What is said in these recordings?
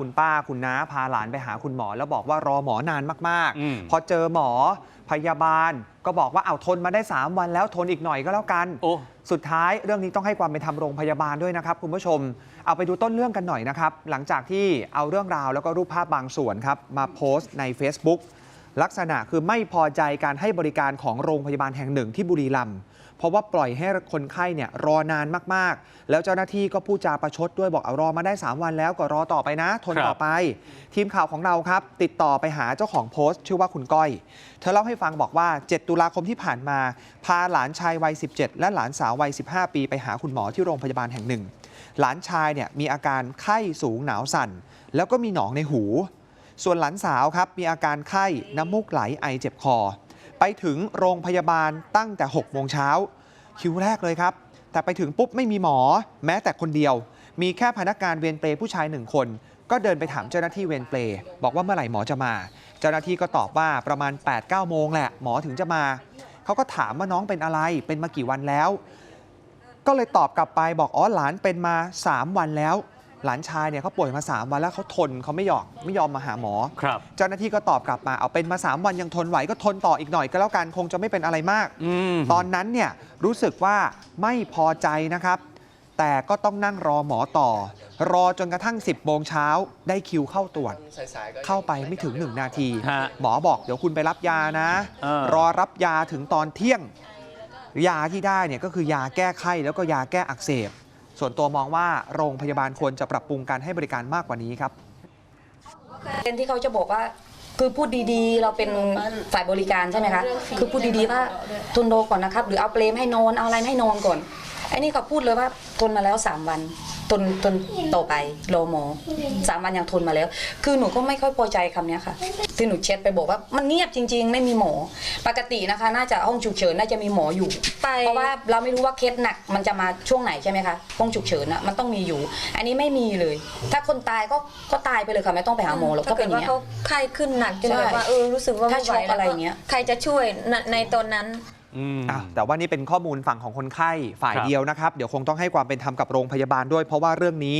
คุณป้าคุณน้าพาหลานไปหาคุณหมอ แล้วบอกว่ารอหมอนานมากอืม ๆ พอเจอหมอพยาบาลก็บอกว่าเอาทนมาได้ 3 วันแล้วทนอีกหน่อยก็แล้วกัน โอ้ สุดท้ายเรื่องนี้ต้องให้ความเป็นธรรมโรงพยาบาลด้วยนะครับ คุณผู้ชม เอาไปดูต้นเรื่องกันหน่อยนะครับ หลังจากที่เอาเรื่องราวแล้วก็รูปภาพบางส่วนครับ มาโพสต์ใน Facebook ลักษณะคือไม่พอใจการให้บริการของโรงพยาบาลแห่งหนึ่งที่บุรีรัมย์ เพราะว่าปล่อยให้คนไข้เนี่ยรอนานมากๆ แล้วเจ้าหน้าที่ก็พูดจาประชดด้วยบอกเอารอมาได้ 3 วันแล้วก็รอต่อไปนะ ทนครับต่อไป ทีมข่าวของเราครับ ติดต่อไปหาเจ้าของโพสต์ ชื่อว่าคุณก้อย เธอเล่าให้ฟังบอกว่า 7 ตุลาคมที่ผ่านมา พาหลานชายวัย 17 และหลานสาววัย 15 ปีไปหาคุณหมอที่โรงพยาบาลแห่งหนึ่ง หลานชายเนี่ยมีอาการไข้สูงหนาวสั่น แล้วก็มีหนองในหู ส่วนหลานสาวครับมีอาการไข้น้ำมูกไหลไอเจ็บคอ ไปถึงโรงพยาบาลตั้งแต่6โมงเช้า คิวแรกเลยครับ แต่ไปถึงปุ๊บไม่มีหมอ แม้แต่คนเดียว มีแค่พนักงานเวรเปรย์ผู้ชายหนึ่งคน ก็เดินไปถามเจ้าหน้าที่เวรเปรย์บอกว่าเมื่อไหร่หมอจะมา เจ้าหน้าที่ก็ตอบว่าประมาณ 8-9โมงแหละหมอถึงจะมาเขาก็ถามว่าน้องเป็นอะไรเป็นมากี่วันแล้ว ก็เลยตอบกลับไปบอกอ๋อหลานเป็นมา 3 วันแล้ว หลานชายเนี่ยเขาป่วยมา 3 วันแล้วเขาทนเขาไม่ยอมไม่ยอมมาหาหมอ ครับ เจ้าหน้าที่ก็ตอบกลับมาเอาเป็นมา 3 วันยังทนไหวก็ทนต่ออีกหน่อยก็แล้วกันคงจะไม่เป็นอะไรมาก อืมตอนนั้นเนี่ยรู้สึกว่าไม่พอใจนะครับ แต่ก็ต้องนั่งรอหมอต่อ รอจนกระทั่ง 10โมงเช้าได้คิวเข้าตรวจ เข้าไปไม่ถึง 1 นาที ฮะ หมอบอกเดี๋ยวคุณไปรับยานะ เออ รอรับยาถึงตอนเที่ยง ยาที่ได้เนี่ยก็คือยาแก้ไข้แล้วก็ยาแก้อักเสบ ส่วนตัวมองว่าโรงพยาบาลควรจะปรับปรุงการให้บริการมากกว่านี้ครับเป็นที่เขาจะบอกว่าคือพูดดีๆ เราเป็นฝ่ายบริการใช่ไหมคะคือพูดดีๆว่าทนรอก่อนนะครับ หรือเอาเปลมให้นอนเอาอะไรให้นอนก่อนไอ้นี่เขาพูดเลยว่าทนมาแล้วสามวัน ทนทนต่อไปรอหมอสามวันยังทนมาแล้ว คือหนูก็ไม่ค่อยพอใจคำเนี้ยค่ะ ที่หนูเช็ดไปบอกว่ามันเงียบจริง ๆ ไม่มีหมอ ปกตินะคะ น่าจะห้องฉุกเฉินน่าจะมีหมออยู่ไปเพราะว่าเราไม่รู้ว่าเคสหนักมันจะมาช่วงไหนใช่ไหมคะห้องฉุกเฉินอะมันต้องมีอยู่ อันนี้ไม่มีเลย ถ้าคนตายก็ก็ตายไปเลยค่ะไม่ต้องไปหาหมอหรอกถ้าก็เป็เกินดอย่างว่าเงี้ยเขาไข้ขึ้นหนักจนใช่แบบว่าเออรู้สึกว่าถ้าไม่ไหวช็อกอะไรอย่างเงี้ยใครจะช่วยในในตอนนั้น อืม อะแต่ว่านี่เป็นข้อมูลฝั่งของคนไข้ฝ่ายครับ เดียวนะครับ เดี๋ยวคงต้องให้ความเป็นธรรมกับโรงพยาบาลด้วย เพราะว่าเรื่องนี้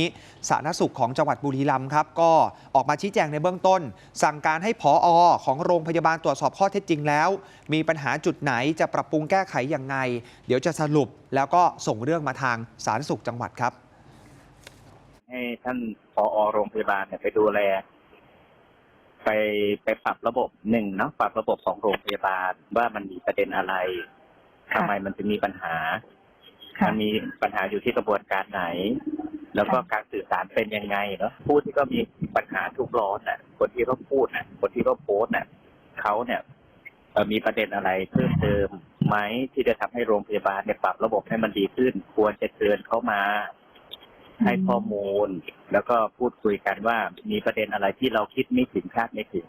สาธารณสุขของจังหวัดบุรีรัมย์ครับ ก็ออกมาชี้แจงในเบื้องต้น สั่งการให้ผออของโรงพยาบาลตรวจสอบข้อเท็จจริงแล้ว มีปัญหาจุดไหนจะปรับปรุงแก้ไขอย่างไง เดี๋ยวจะสรุปแล้วก็ส่งเรื่องมาทางสาธารณสุขจังหวัดครับ ให้ท่านพอโรงพยาบาลเนี่ยไปดูแล ไปไปปรับระบบหนึ่งเนาะปรับระบบของโรงพยาบาลว่ามันมีประเด็นอะไรทำไมมันถึงมีปัญหามันมีปัญหาอยู่ที่กระบวนการไหน แล้วก็การสื่อสารเป็นยังไงเนาะผู้ที่ก็มีปัญหาทุกข์ร้อนน่ะ คนที่เขาพูดน่ะ คนที่เขาโพสต์น่ะเขาเนี่ยเอ่อมีประเด็นอะไรเพิ่มเติมไหมที่จะทำให้โรงพยาบาลเนี่ยปรับระบบให้มันดีขึ้น ควรจะเชิญเข้ามา ให้ข้อมูล แล้วก็พูดคุยกันว่ามีประเด็นอะไรที่เราคิดไม่ถึงคาดไม่ถึง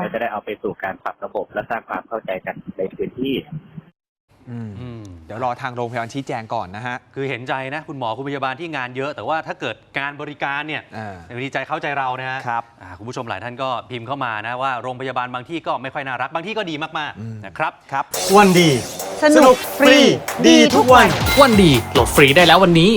เราจะได้เอาไปสู่การปรับระบบ และสร้างความเข้าใจกันในพื้นที่ อืมอืมเดี๋ยวรอทางโรงพยาบาลชี้แจงก่อนนะฮะ คือเห็นใจนะ คุณหมอคุณพยาบาลที่งานเยอะ แต่ว่าถ้าเกิดการบริการเนี่ยอ่าบางทีใจเข้าใจเรานะฮะครับอ่าคุณผู้ชมหลายท่านก็พิมพ์เข้ามานะว่าโรงพยาบาลบางที่ก็ไม่ค่อยน่ารักบางที่ก็ดีมากอืม ๆนะครับ ครับ วันดี สนุกฟรี ดีทุกวัน วันดีโหลดฟรีได้แล้ววันนี้